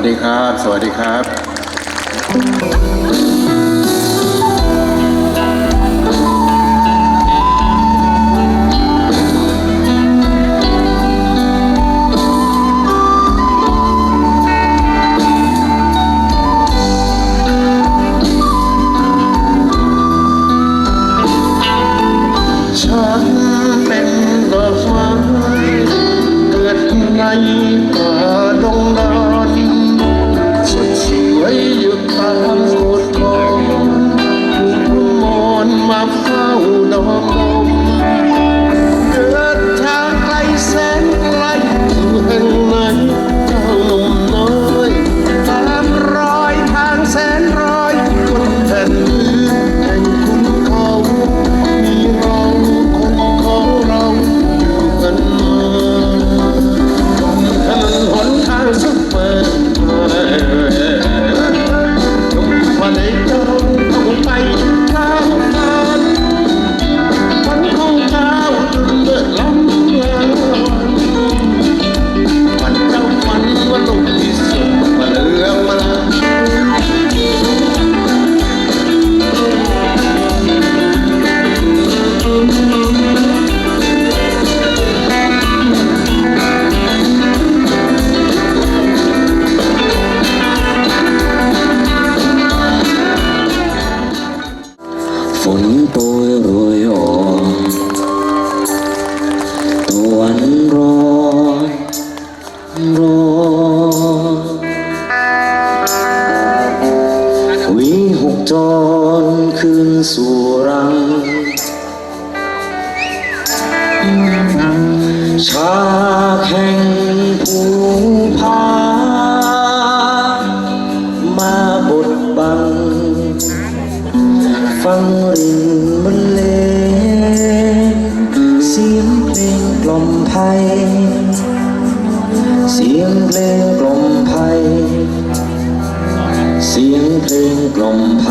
สดีครับ สวัสดีครับฉันเป็นดอกไม้เกิดใน วิหกจขึ้นสู่รัง ชาแข่งผู้พามาบดบัง ฟังรินมันเลงเสียงเพลงกล่อมไทย เสียงเพลงกล่อมไพเสียงเพลงกล่อมไพ